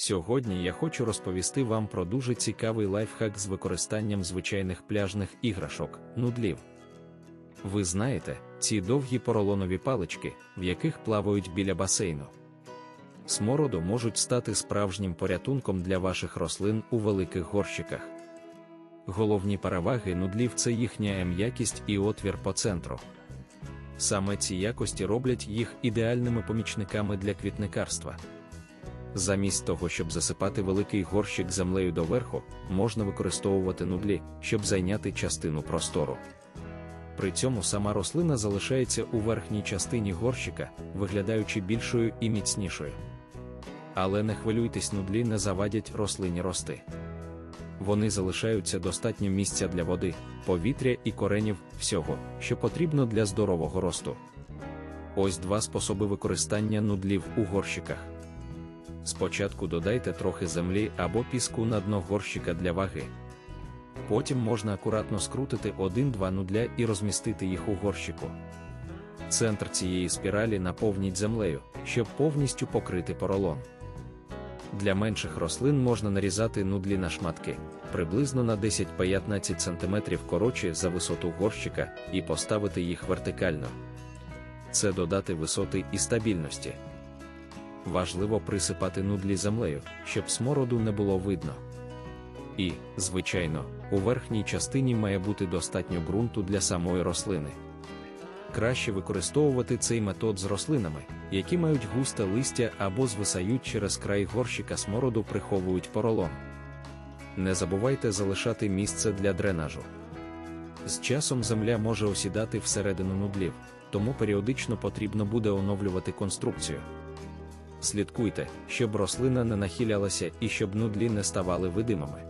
Сьогодні я хочу розповісти вам про дуже цікавий лайфхак з використанням звичайних пляжних іграшок, нудлів. Ви знаєте, ці довгі поролонові палички, в яких плавають біля басейну. Смороду можуть стати справжнім порятунком для ваших рослин у великих горщиках. Головні переваги нудлів це їхня м'якість і отвір по центру. Саме ці якості роблять їх ідеальними помічниками для квітникарства. Замість того, щоб засипати великий горщик землею доверху, можна використовувати нудлі, щоб зайняти частину простору. При цьому сама рослина залишається у верхній частині горщика, виглядаючи більшою і міцнішою. Але не хвилюйтесь, нудлі не завадять рослині рости. Вони залишаються достатньо місця для води, повітря і коренів всього, що потрібно для здорового росту. Ось два способи використання нудлів у горщиках. Спочатку додайте трохи землі або піску на дно горщика для ваги. Потім можна акуратно скрутити один-два нудля і розмістити їх у горщику. Центр цієї спіралі наповніть землею, щоб повністю покрити поролон. Для менших рослин можна нарізати нудлі на шматки, приблизно на 10-15 см коротше за висоту горщика, і поставити їх вертикально. Це додати висоти і стабільності. Важливо присипати нудлі землею, щоб смороду не було видно. І, звичайно, у верхній частині має бути достатньо ґрунту для самої рослини. Краще використовувати цей метод з рослинами, які мають густе листя або звисають через край горщика смороду, приховують поролон. Не забувайте залишати місце для дренажу. З часом земля може осідати всередину нудлів, тому періодично потрібно буде оновлювати конструкцію. Слідкуйте, щоб рослина не нахилялася і щоб нудлі не ставали видимими.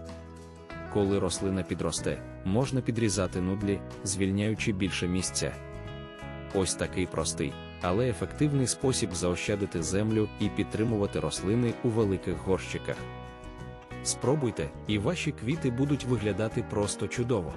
Коли рослина підросте, можна підрізати нудлі, звільняючи більше місця. Ось такий простий, але ефективний спосіб заощадити землю і підтримувати рослини у великих горщиках. Спробуйте, і ваші квіти будуть виглядати просто чудово.